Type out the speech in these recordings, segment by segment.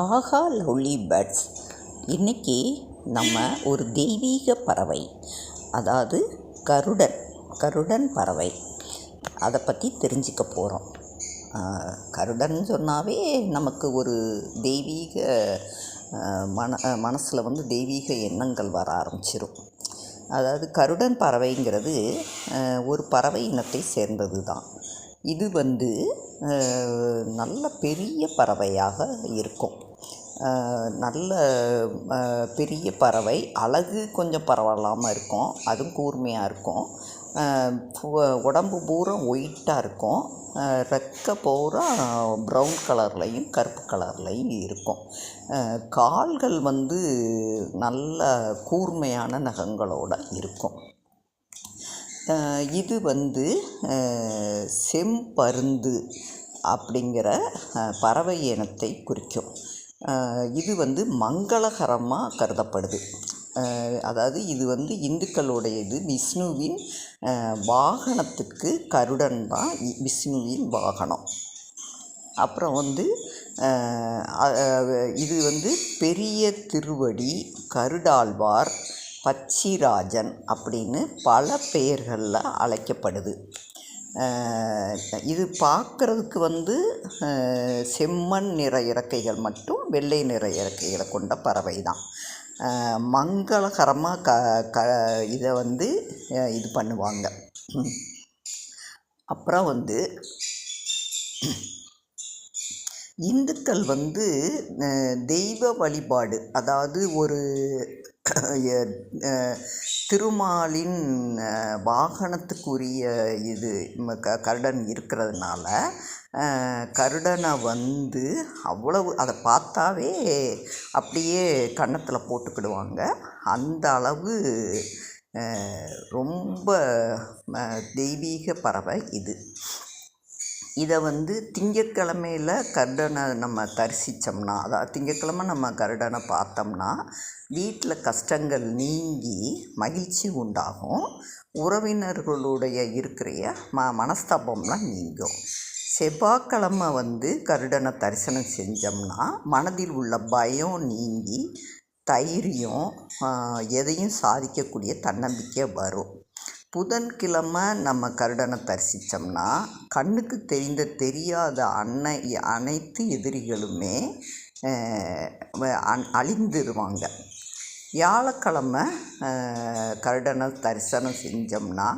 ஆஹா lovely birds. இன்றைக்கி நம்ம ஒரு தெய்வீக பறவை அதாவது கருடன் கருடன் பறவை. அதை பற்றி தெரிஞ்சுக்க போகிறோம் கருடன் சொன்னாவே நமக்கு ஒரு தெய்வீக மன மனசில் வந்து தெய்வீக எண்ணங்கள் வர ஆரம்பிச்சிடும் அதாவது கருடன் பறவைங்கிறது ஒரு பறவை இனத்தை சேர்ந்தது தான் இது வந்து நல்ல பெரிய பறவையாக இருக்கும். நல்ல பெரிய பறவை அழகு கொஞ்சம் பரவாயில்லாமல் இருக்கும். அதுவும் கூர்மையாக இருக்கும். உடம்பு பூரா ஒயிட்டாக இருக்கும். ரெக்க பூரா ப்ரௌன் கலர்லையும் கருப்பு கலர்லையும் இருக்கும். கால்கள் வந்து நல்ல கூர்மையான நகங்களோடு இருக்கும். இது வந்து செம்பருந்து அப்படிங்கிற பறவை இனத்தை குறிக்கும். இது வந்து மங்களகரமாக கருதப்படுது. அதாவது இது வந்து இந்துக்களுடைய இது. விஷ்ணுவின் வாகனத்துக்கு கருடன் தான் விஷ்ணுவின் வாகனம். அப்புறம் வந்து இது வந்து பெரிய திருவடி கருடாழ்வார் பச்சிராஜன் அப்படின்னு பல பெயர்களில் அழைக்கப்படுது. இது பார்க்குறதுக்கு வந்து செம்மண் நிற இறக்கைகள் மட்டும் வெள்ளை நிற இறக்கைகளை கொண்ட பறவை தான் மங்களகரமாக க க இதை வந்து இது பண்ணுவாங்க. அப்புறம் வந்து இந்துக்கள் வந்து தெய்வ வழிபாடு அதாவது ஒரு திருமாலின் வாகனத்துக்குரிய இது க கருடன் இருக்கிறதுனால கருடனை வந்து அவ்வளவு அதை பார்த்தாவே அப்படியே கன்னத்தில் போட்டுக்கிடுவாங்க. அந்த அளவு ரொம்ப தெய்வீக பறவை இது. இதை வந்து திங்கக்கிழமையில் கருடனை நம்ம தரிசித்தோம்னா அதாவது திங்கக்கிழமை நம்ம கருடனை பார்த்தோம்னா வீட்டில் கஷ்டங்கள் நீங்கி மகிழ்ச்சி உண்டாகும். உறவினர்களுடைய இருக்கிற ம மனஸ்தாபம்லாம் நீங்கும். செவ்வாய்க்கிழமை வந்து கருடனை தரிசனம் செஞ்சோம்னா மனதில் உள்ள பயம் நீங்கி தைரியம் எதையும் சாதிக்கக்கூடிய தன்னம்பிக்கை வரும். புதன்கிழமை நம்ம கருடனை தரிசித்தோம்னா கண்ணுக்கு தெரிந்த தெரியாத அன்னை அனைத்து எதிரிகளுமே அழிந்துருவாங்க. வியாழக்கிழமை கருடனை தரிசனம் செஞ்சோம்னா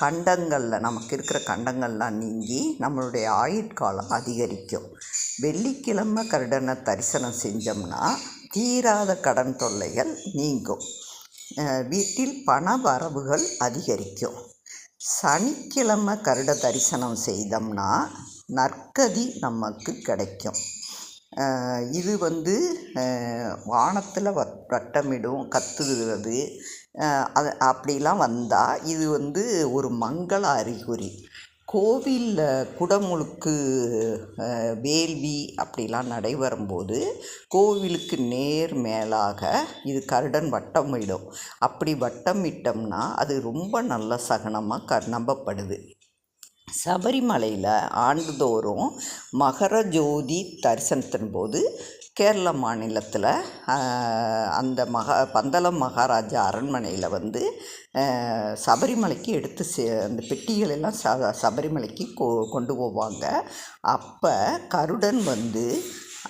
கண்டங்களில் நமக்கு இருக்கிற கண்டங்கள்லாம் நீங்கி நம்மளுடைய ஆயுட்காலம் அதிகரிக்கும். வெள்ளிக்கிழமை கருடனை தரிசனம் செஞ்சோம்னா தீராத கடன் தொல்லைகள் நீங்கும். வீட்டில் பண வரவுகள் அதிகரிக்கும். சனிக்கிழமை கருட தரிசனம் செய்தோம்னா நற்கதி நமக்கு கிடைக்கும். இது வந்து வானத்தில் வட்டமிடும் கத்துகிறது. அது அப்படிலாம் வந்தால் இது வந்து ஒரு மங்கள அறிகுறி. கோவிலில் குடமுழுக்கு வேள்வி அப்படிலாம் நடைபெறும்போது கோவிலுக்கு நேர் மேலாக இது கருடன் வட்டம் விடும் அப்படி வட்டம் விட்டோம்னா அது ரொம்ப நல்ல சகனமாக க நம்பப்படுது. சபரிமலையில் ஆண்டுதோறும் மகர ஜோதி தரிசனத்தின் போது கேரள மாநிலத்தில் அந்த மகா பந்தளம் மகாராஜா அரண்மனையில் வந்து சபரிமலைக்கு எடுத்து சே அந்த பெட்டிகளெல்லாம் ச சபரிமலைக்கு கொ கொண்டு போவாங்க. அப்போ கருடன் வந்து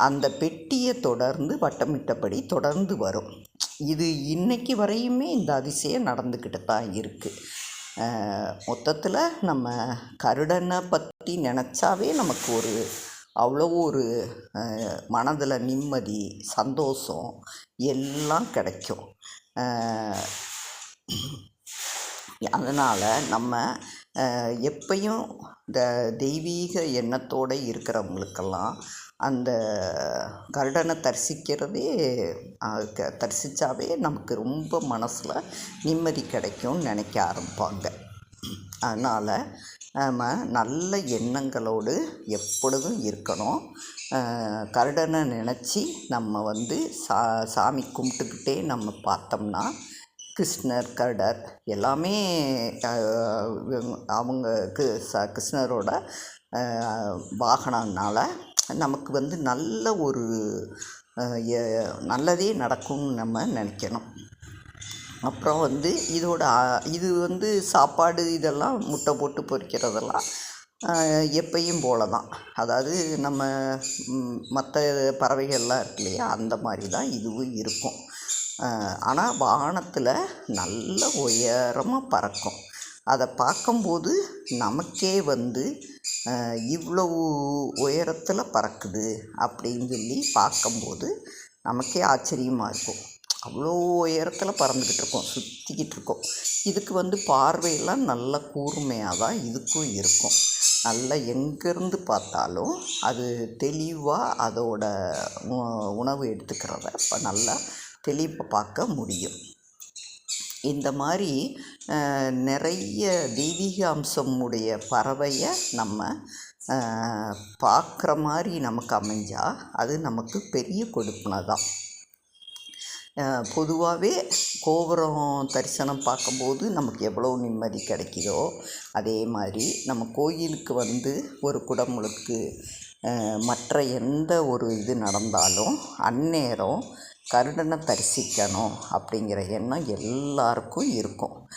அந்த பெட்டியை தொடர்ந்து வட்டமிட்டபடி தொடர்ந்து வரும். இது இன்றைக்கி வரையுமே இந்த அதிசயம் நடந்துக்கிட்டு தான் இருக்குது மொத்தத்தில் நம்ம கருடனை பற்றி நினச்சாவே நமக்கு ஒரு அவ்வளோ ஒரு மனதில் நிம்மதி சந்தோஷம் எல்லாம் கிடைக்கும். அதனால் நம்ம எப்பையும் இந்த தெய்வீக எண்ணத்தோடு இருக்கிறவங்களுக்கெல்லாம் அந்த கருடனை தரிசிக்கிறதே க தரிசித்தாவே நமக்கு ரொம்ப மனசில் நிம்மதி கிடைக்கும்னு நினைக்க ஆரம்பிப்பாங்க. அதனால் நம்ம நல்ல எண்ணங்களோடு எப்பொழுதும் இருக்கணும். கருடனை நினச்சி நம்ம வந்து சா சாமி கும்பிட்டுக்கிட்டே நம்ம பார்த்தோம்னா கிருஷ்ணர் கருடர் எல்லாமே அவங்க ச கிருஷ்ணரோட வாகனம்னால நமக்கு வந்து நல்ல ஒரு நல்லதே நடக்கும்னு நம்ம நினைக்கணும். அப்புறம் வந்து இதோட இது வந்து சாப்பாடு இதெல்லாம் முட்டை போட்டு பொரிக்கிறதெல்லாம் எப்பையும் எப்பயும் போல தான் அதாவது நம்ம மற்ற பறவைகள்லாம் இருக்கு இல்லையா அந்த மாதிரி தான் இதுவும் இருக்கும். ஆனால் வானத்தில் நல்ல உயரமாக பறக்கும். அதை பார்க்கும்போது நமக்கே வந்து இவ்வளவு உயரத்தில் பறக்குது அப்படின்னு சொல்லி பார்க்கும்போது நமக்கே ஆச்சரியமாக இருக்கும். அவ்வளோ உயரத்தில் பறந்துக்கிட்டு இருக்கோம் சுற்றிக்கிட்டு இருக்கோம். இதுக்கு வந்து பார்வையெல்லாம் நல்ல கூர்மையாக தான் இதுக்கும் இருக்கும். நல்லா எங்கேருந்து பார்த்தாலும் அது தெளிவாக அதோட உ- உணவு எடுத்துக்கிறத இப்போ நல்லா தெளிவாக பார்க்க முடியும். இந்த மாதிரி நிறைய தெய்வீக அம்சம் உடைய பறவையை நம்ம பார்க்குற மாதிரி நமக்கு அமைஞ்சால் அது நமக்கு பெரிய கொடுப்புனை தான் பொதுவாகவே கோபுரம் தரிசனம் பார்க்கும்போது நமக்கு எவ்வளோ நிம்மதி கிடைக்குதோ அதே மாதிரி நம்ம கோயிலுக்கு வந்து ஒரு குடமுழுக்கு மற்ற எந்த ஒரு இது நடந்தாலும் அந்நேரம் கருடனை தரிசிக்கணும் அப்படிங்கிற எண்ணம் எல்லாருக்கும் இருக்கும்.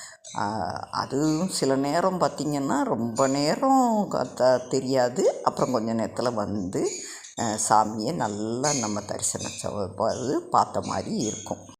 அதுவும் சில நேரம் பார்த்திங்கன்னா ரொம்ப நேரம் க- தெரியாது. அப்புறம் கொஞ்ச நேரத்தில் வந்து சாமியை நல்லா நம்ம தரிசனம் பார்த்த மாதிரி இருக்கும்.